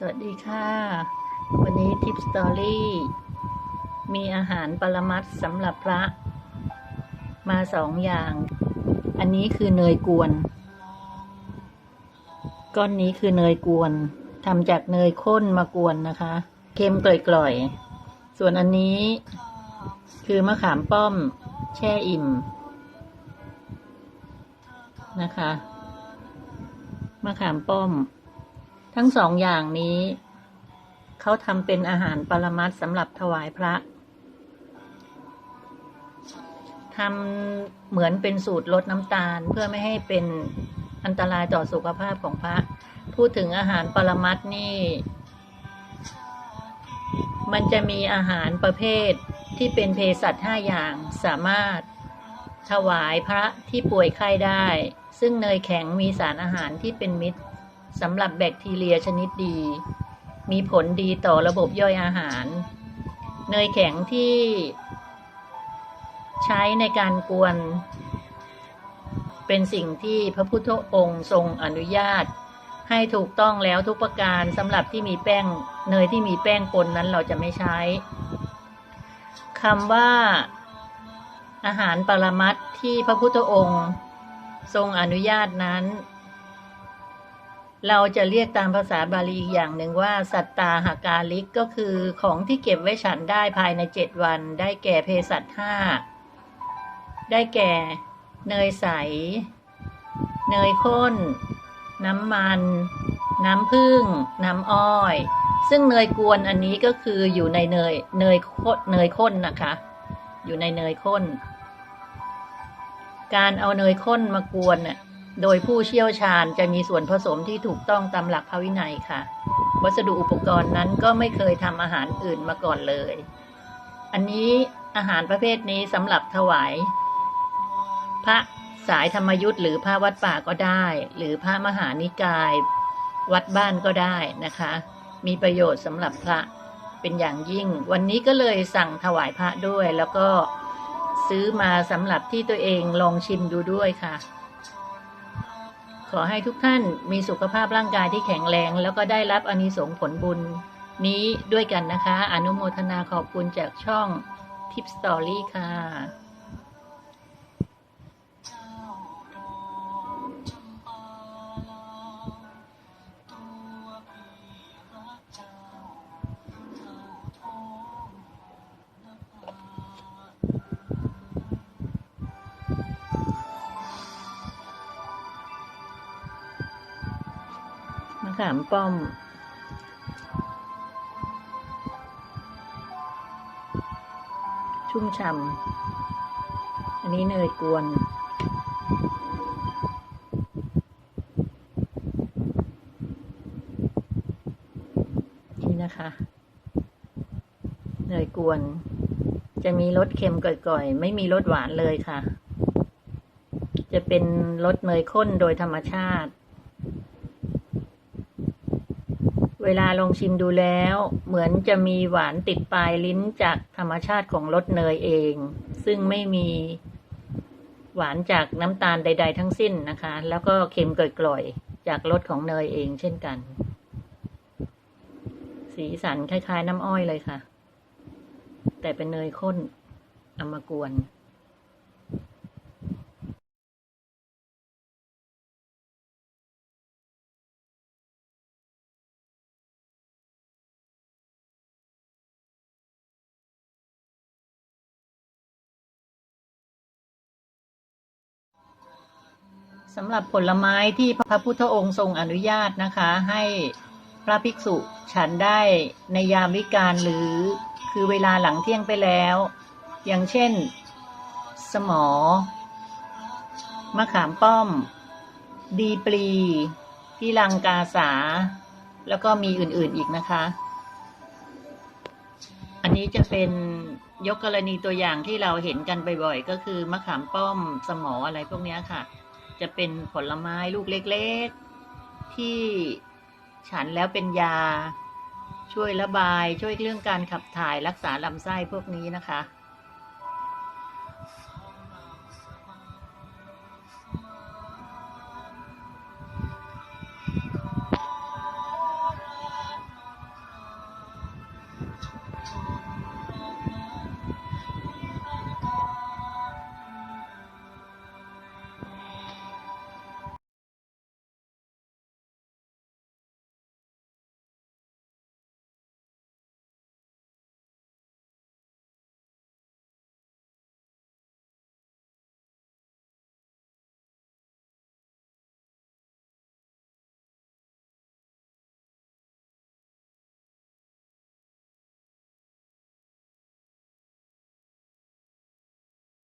สวัสดีค่ะ วันนี้ทิปสตอรี่มีอาหารปรมัตถ์สำหรับพระ มาสองอย่าง อันนี้คือเนยกวน ก้อนนี้คือเนยกวนทำจากเนยข้นมากวนนะคะ เค็มกร่อยๆ ส่วนอันนี้คือมะขามป้อม แช่อิ่ม นะคะ มะขามป้อม ทั้งสองอย่างนี้ เขาทำเป็นอาหารปรมัตสำหรับถวายพระทำเหมือนเป็นสูตรลดน้ำตาลเพื่อไม่ให้เป็นอันตรายต่อสุขภาพของพระ พูดถึงอาหารปรมัตนี่ มันจะมีอาหารประเภทที่เป็นเภสัชห้าอย่างสามารถถวายพระที่ป่วยไข้ได้ ซึ่งเนยแข็งมีสารอาหารที่เป็นมิตร สำหรับแบคทีเรียชนิดดี มีผลดีต่อระบบย่อยอาหาร เนยแข็งที่ใช้ในการกวน เป็นสิ่งที่พระพุทธองค์ทรงอนุญาต ให้ถูกต้องแล้วทุกประการสำหรับที่มีแป้งเนยที่มีแป้งปนนั้นเราจะไม่ใช้คำว่าอาหารปรมัตที่พระพุทธองค์ ทรงอนุญาตนั้น เราจะเรียกตามภาษาบาลีอีกอย่างหนึ่งว่า สัตตาหากาลิกก็คือของที่เก็บไว้ฉันได้ภายในเจ็ดวัน ได้แก่เภสัชห้าได้แก่เนยใส เนยข้น น้ำมัน น้ำผึ้งน้ำอ้อย ซึ่งเนยกวนอันนี้ก็คืออยู่ในเนยเนยข้นเนยข้นนะคะ อยู่ในเนยข้น การเอาเนยข้นมากวนน่ะ โดยผู้เชี่ยวชาญจะมีส่วนผสมที่ถูกต้องตามหลักพระวินัยค่ะ วัสดุอุปกรณ์นั้นก็ไม่เคยทำอาหารอื่นมาก่อนเลย อันนี้อาหารประเภทนี้สำหรับถวาย พระสายธรรมยุทธ์หรือพระวัดป่าก็ได้ หรือพระมหานิกาย วัดบ้านก็ได้นะคะ มีประโยชน์สำหรับพระเป็นอย่างยิ่ง วันนี้ก็เลยสั่งถวายพระด้วย แล้วก็ซื้อมาสำหรับที่ตัวเองลองชิมดูด้วยค่ะ ขอให้ทุกท่านมีสุขภาพร่างกายที่แข็งแรง แล้วก็ได้รับอานิสงส์ผลบุญนี้ด้วยกันนะคะ อนุโมทนาขอบคุณจากช่องทิปสตอรี่ค่ะ มะขามป้อม ชุ่มฉ่ำอันนี้เนยกวนนี่นะคะ เนยกวน จะมีรสเค็มก่อยๆ ไม่มีรสหวานเลยค่ะ จะเป็นรสเนยข้นโดยธรรมชาติ เวลาลองชิมดูแล้ว เหมือนจะมีหวานติดปลายลิ้นจากธรรมชาติของรสเนยเอง ซึ่งไม่มีหวานจากน้ำตาลใด ๆ ทั้งสิ้นนะคะ แล้วก็เค็มกร่อยๆจากรสของเนยเองเช่นกัน สีสันคล้าย ๆ น้ำอ้อยเลยค่ะ แต่เป็นเนยข้นเอามากวน สำหรับผลไม้ที่พระพุทธองค์ทรงอนุญาตนะคะ ให้พระภิกษุฉันได้ในยามวิกาลหรือคือเวลาหลังเที่ยงไปแล้ว อย่างเช่น สมอ มะขามป้อม ดีปลีพิลังกาสา แล้วก็มีอื่นๆอีกนะคะ อันนี้จะเป็นยกกรณีตัวอย่างที่เราเห็นกันบ่อยๆ ก็คือมะขามป้อมสมออะไรพวกนี้ค่ะ จะเป็นผลไม้ลูกเล็กๆ ที่ฉันแล้วเป็นยา ช่วยระบายช่วยเรื่องการขับถ่ายรักษาลำไส้พวกนี้นะคะ